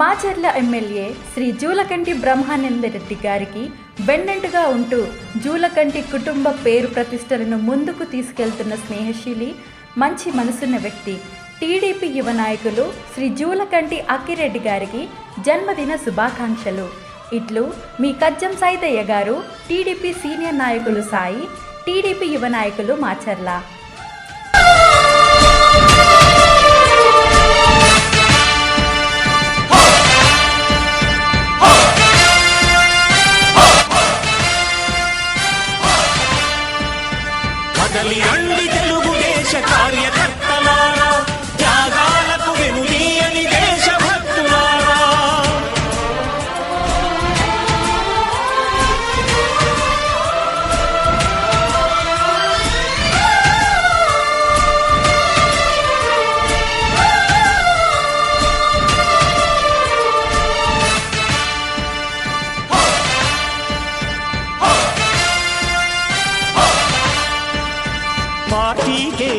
Macherla MLA Shri Julakanti Brahmananda Reddy గారికి వెన్నంటుగా ఉంటూ జూలకంటి కుటుంబ పేరు ప్రతిష్టలను ముందుకు తీసుకెళ్తున్న స్నేహశీలి మంచి మనసున్న వ్యక్తి టీడీపీ యువ నాయకులు శ్రీ జూలకంటి అక్కిరెడ్డి గారికి జన్మదిన శుభాకాంక్షలు. ఇట్లు మీ కజ్జం సైతయ్య గారు టీడీపీ సీనియర్ నాయకులు సాయి టీడీపీ యువ నాయకులు మాచర్ల.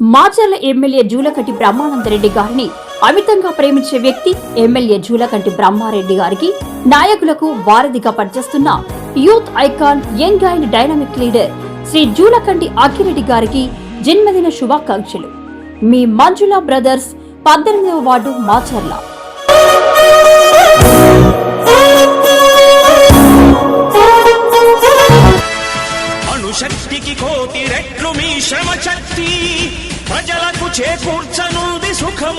మాచర్ల ఎమ్మెల్యే జూలకంటి బ్రహ్మానందరెడ్డి గారిని అమితంగా ప్రేమించే వ్యక్తి ఎమ్మెల్యే జూలకంటి బ్రహ్మారెడ్డి గారికి నాయకులకు వారధిగా పనిచేస్తున్న youth icon young and dynamic leader Shri Julakanti Akhireddy గారికి జన్మదిన శుభాకాంక్షలు. మీ మంజుల బ్రదర్స్ పద్దెనిమిదవ వార్డు మాచర్ల.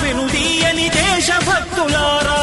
వెనుదీయని దేశభక్తులారా.